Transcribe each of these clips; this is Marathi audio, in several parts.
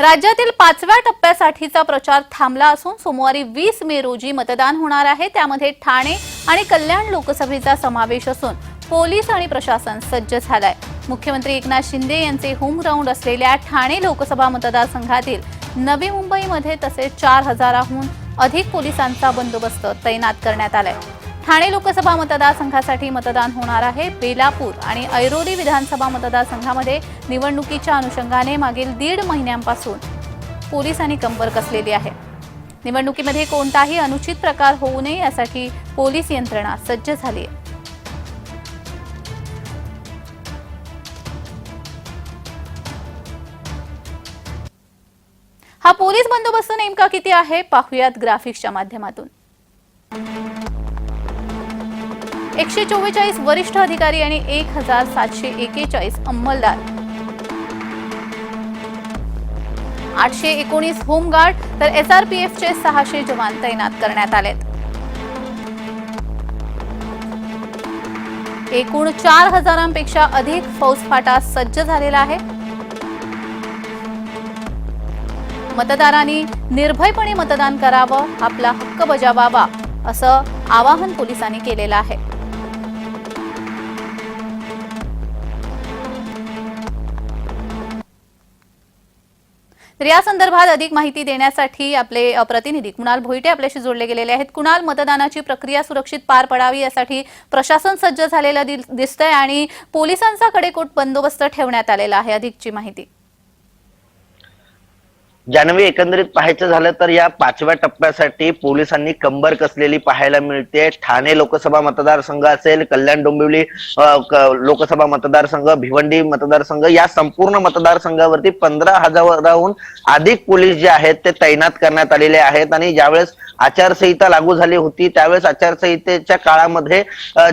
राज्यातील पाचव्या टप्प्यासाठीचा प्रचार थांबला असून सोमवारी वीस मे रोजी मतदान होणार आहे. त्यामध्ये ठाणे आणि कल्याण लोकसभेचा समावेश असून पोलीस आणि प्रशासन सज्ज झालाय. मुख्यमंत्री एकनाथ शिंदे यांचे होम ग्राउंड असलेल्या ठाणे लोकसभा मतदारसंघातील नवी मुंबईमध्ये तसेच चार हजाराहून अधिक पोलिसांचा बंदोबस्त तैनात करण्यात आलाय. ठाणे लोकसभा मतदारसंघासाठी मतदान होणार आहे. बेलापूर आणि ऐरोली विधानसभा मतदारसंघामध्ये निवडणुकीच्या अनुषंगाने मागील दीड महिन्यांपासून पोलिसांनी कंबर कसलेली आहे. निवडणुकीमध्ये कोणताही अनुचित प्रकार होऊ नये यासाठी पोलीस यंत्रणा सज्ज झाली आहे. हा पोलीस बंदोबस्त नेमका किती आहे? पाहुयात ग्राफिक्सच्या माध्यमातून. एकशे चव्वेचाळीस वरिष्ठ अधिकारी आणि एक हजार सातशे एकेचाळीस अंमलदार. आठशे एकोणीस होमगार्ड तर एसआरपीएफचे सहाशे जवान तैनात करण्यात आलेत. एकूण चार हजारांपेक्षा अधिक फौजफाटा सज्ज झालेला आहे. मतदारांनी निर्भयपणे मतदान करावं आपला हक्क बजावावा असं आवाहन पोलिसांनी केलेलं आहे. तर या संदर्भात अधिक माहिती देण्यासाठी आपले प्रतिनिधी कुणाल भोईटे आपल्याशी जोडले गेलेले आहेत. कुणाल मतदानाची प्रक्रिया सुरक्षित पार पडावी यासाठी प्रशासन सज्ज झालेलं दिसतंय आणि पोलिसांचा कडेकोट बंदोबस्त ठेवण्यात आलेला आहे. अधिकची माहिती. जानवी एकंदरीत पाहायचं झालं तर या पाचव्या टप्प्यासाठी पोलिसांनी कंबर कसलेली पाहायला मिळते. ठाणे लोकसभा मतदारसंघ असेल कल्याण डोंबिवली लोकसभा मतदारसंघ भिवंडी मतदारसंघ या संपूर्ण मतदारसंघावरती पंधरा हजाराहून अधिक पोलीस जे आहेत ते तैनात करण्यात आलेले आहेत. आणि ज्यावेळेस आचारसंहिता लागू झाली होती. त्यावेळेस आचारसंहितेच्या काळामध्ये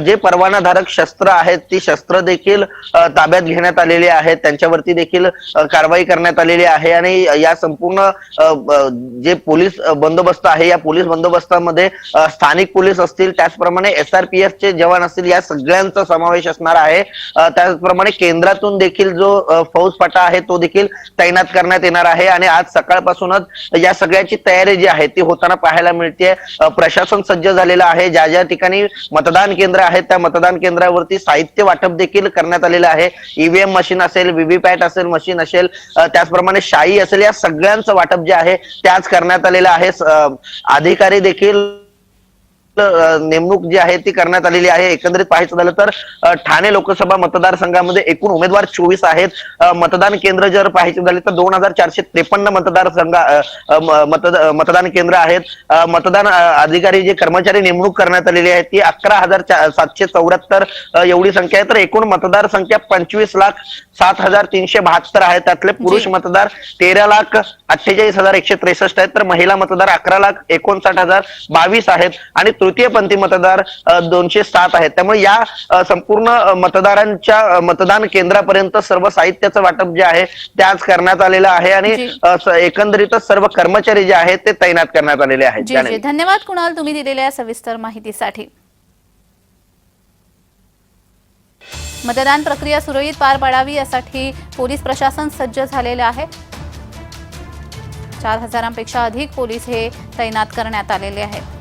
जे परवानाधारक शस्त्र आहेत ती शस्त्र देखील ताब्यात घेण्यात आलेली आहेत. त्यांच्यावरती देखील कारवाई करण्यात आलेली आहे. आणि या संपूर्ण जे पोलीस बंदोबस्त आहे या पोलीस बंदोबस्तामध्ये स्थानिक पोलीस असतील त्याचप्रमाणे एसआरपीएफ चे जवान असतील या सगळ्यांचा समावेश असणार आहे. त्याचप्रमाणे केंद्रातून देखील जो अ, फौजफाटा आहे तो देखील तैनात करण्यात येणार आहे. आणि आज सकाळपासूनच या सगळ्याची तयारी जी आहे ती होताना पाहायला मिळते प्रशासन सज्ज झालेलं आहे. ज्या ज्या ठिकाणी मतदान केंद्र आहेत त्या मतदान केंद्रावरती साहित्य वाटप देखील करण्यात आलेलं आहे. ईव्हीएम मशीन असेल व्हीव्हीपॅट असेल मशीन असेल त्याचप्रमाणे शाई असेल या सगळ्यांचं वाटप जे आहे त्याच करण्यात आलेलं आहे. अधिकारी देखील नेमणूक जी आहे ती करण्यात आलेली आहे. एकंदरीत पाहायचं झालं तर ठाणे लोकसभा मतदारसंघामध्ये एकूण उमेदवार चोवीस आहेत. मतदान केंद्र जर पाहायचे झाले तर दोन हजार चारशे त्रेपन्न मतदारसंघ मतदान केंद्र आहेत. मतदान अधिकारी जे कर्मचारी नेमणूक करण्यात आलेली आहे ती अकरा हजार सातशे चौऱ्याहत्तर एवढी संख्या आहे. तर एकूण मतदार संख्या पंचवीस लाख सात हजार तीनशे बहात्तर आहे. त्यातले पुरुष. मतदार तेरा लाख अठ्ठेचाळीस हजार एकशे त्रेसष्ट आहेत. तर महिला मतदार अकरा लाख एकोणसाठ हजार बावीस आहेत. आणि तृतीयपंथी मतदार दोनशे सात आहेत. त्यामुळे या संपूर्ण मतदारांच्या मतदान केंद्रापर्यंत सर्व साहित्याचं वाटप जे आहे ते आज करण्यात आलेलं आहे आणि एकंदरीतच सर्व कर्मचारी जे आहेत ते तैनात करण्यात आलेले आहेत. धन्यवाद कुणाल तुम्ही दिलेल्या सविस्तर माहितीसाठी. मतदान प्रक्रिया सुरळीत पार पाडावी यासाठी पोलीस प्रशासन सज्ज झालेलं आहे. चार हजारांपेक्षा अधिक पोलीस हे तैनात करण्यात आलेले आहेत.